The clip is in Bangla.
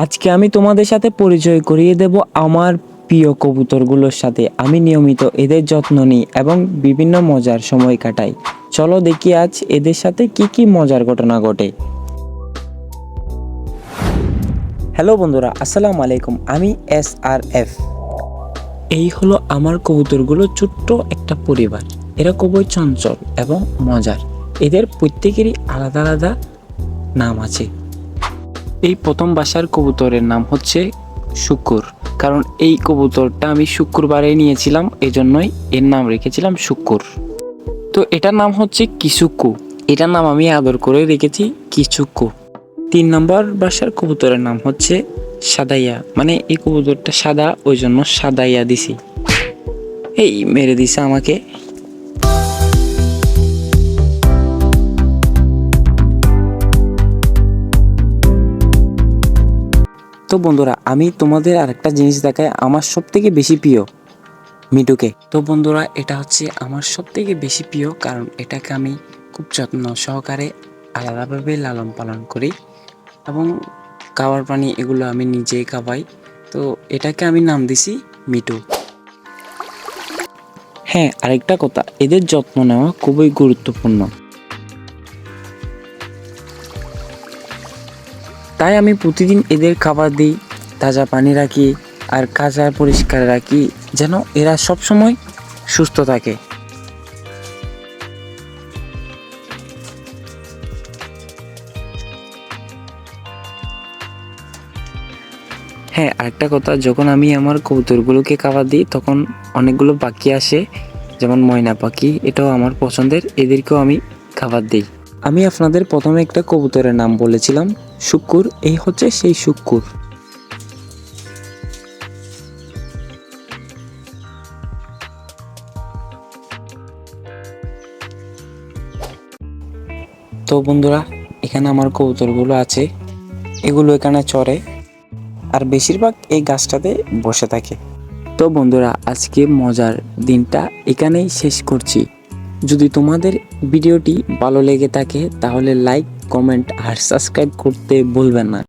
আজকে আমি তোমাদের সাথে পরিচয় করিয়ে দেব আমার প্রিয় কবুতরগুলোর সাথে। আমি নিয়মিত এদের যত্ন নিই এবং বিভিন্ন মজার সময় কাটাই। চলো দেখি আজ এদের সাথে কি কি মজার ঘটনা ঘটে। হ্যালো বন্ধুরা, আসসালামু আলাইকুম। আমি এস আর এফ। এই হলো আমার কবুতরগুলো ছোট্ট একটা পরিবার। এরা খুবই চঞ্চল এবং মজার। এদের প্রত্যেকেরই আলাদা আলাদা নাম আছে। এই প্রথম বাসার কবুতরের নাম হচ্ছে শুকুর। কারণ এই কবুতরটা আমি শুক্রবারে নিয়েছিলাম এই জন্যই এর নাম রেখেছিলাম শুকুর। তো এটার নাম হচ্ছে কিসুকু। এটার নাম আমি আদর করে রেখেছি কিচুকু তিন নম্বর বাসার কবুতরের নাম হচ্ছে সাদাইয়া। মানে এই কবুতরটা সাদা ওই জন্য সাদাইয়া দিছি। এই মেরে দিছে আমাকে। তো বন্ধুরা, আমি তোমাদের আরেকটা জিনিস দেখাই আমার সব থেকে বেশি প্রিয় মিটুকে তো বন্ধুরা, এটা হচ্ছে আমার সব থেকে বেশি প্রিয় কারণ এটাকে আমি খুব যত্ন সহকারে আলাদাভাবে লালন পালন করি এবং খাবার পানি এগুলো আমি নিজেই খাওয়াই। তো এটাকে আমি নাম দিছি মিটু হ্যাঁ আরেকটা কথা, এদের যত্ন নেওয়া খুবই গুরুত্বপূর্ণ। তাই আমি প্রতিদিন এদের খাবার দিই, তাজা পানি রাখি আর কাজা পরিষ্কার রাখি যেন এরা সব সময় সুস্থ থাকে। হ্যাঁ আরেকটা কথা, যখন আমি আমার কবুতরগুলোকে খাবার দিই, তখন অনেকগুলো পাখি আসে, যেমন ময়না পাখি, এটাও আমার পছন্দের, এদেরকেও আমি খাবার দিই। আমি আপনাদের প্রথমে একটা কবুতরের নাম বলেছিলাম, শুক্কুর। এই হচ্ছে সেই শুক্কুর। তো বন্ধুরা, এখানে আমার কবুতরগুলো আছে। এগুলো এখানে চড়ে আর বেশিরভাগ এই গাছটাতে বসে থাকে। তো বন্ধুরা আজকে মজার দিনটা এখানেই শেষ করছি। যদি তোমাদের ভিডিওটি ভালো লেগে থাকে তাহলে লাইক কমেন্ট আর সাবস্ক্রাইব করতে ভুলবেন না।